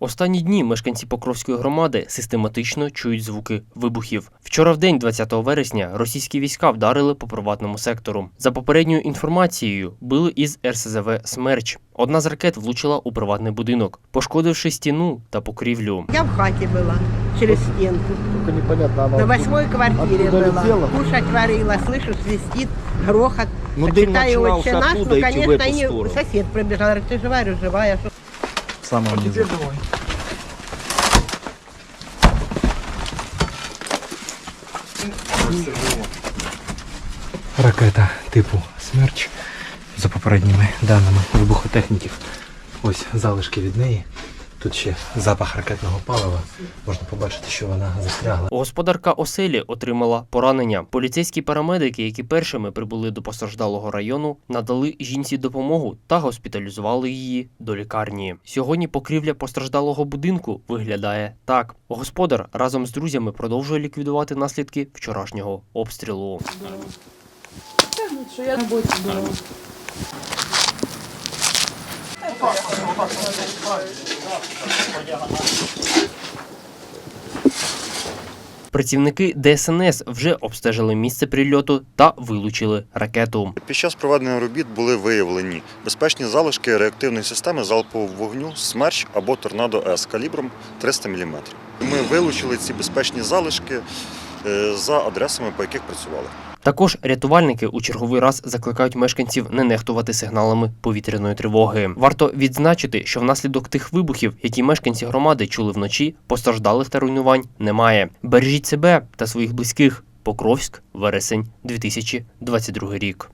Останні дні мешканці Покровської громади систематично чують звуки вибухів. Вчора в день, 20 вересня, російські війська вдарили по приватному сектору. За попередньою інформацією, били із РСЗВ Смерч. Одна з ракет влучила у приватний будинок, пошкодивши стіну та покрівлю. Я в хате была, через стенку. Только непонятно, она На откуда- восьмой квартире откуда была. летела? Кушать варила, слышу, свистит, грохот. Ну, дым Читаю начинался «Отче наш», оттуда ну, идти в конечно, эту и сторону. сосед пробежал, говорит, а низу. низу. Ракета типу Смерч. За попередніми даними вибухотехніків. Ось залишки від неї. Тут ще запах ракетного палива. Можна побачити, що вона застрягла. Господарка оселі отримала поранення. Поліцейські парамедики, які першими прибули до постраждалого району, надали жінці допомогу та госпіталізували її до лікарні. Сьогодні покрівля постраждалого будинку виглядає так. Господар разом з друзями продовжує ліквідувати наслідки вчорашнього обстрілу. Працівники ДСНС вже обстежили місце прильоту та вилучили ракету. Під час проведення робіт були виявлені безпечні залишки реактивної системи залпового вогню «Смерч» або «Торнадо С» калібром 300 мм. Ми вилучили ці безпечні залишки е, за адресами, по яких працювали. Також рятувальники у черговий раз закликають мешканців не нехтувати сигналами повітряної тривоги. Варто відзначити, що внаслідок тих вибухів, які мешканці громади чули вночі, постраждалих та руйнувань немає. Бережіть себе та своїх близьких. Покровськ, вересень, 2022 рік.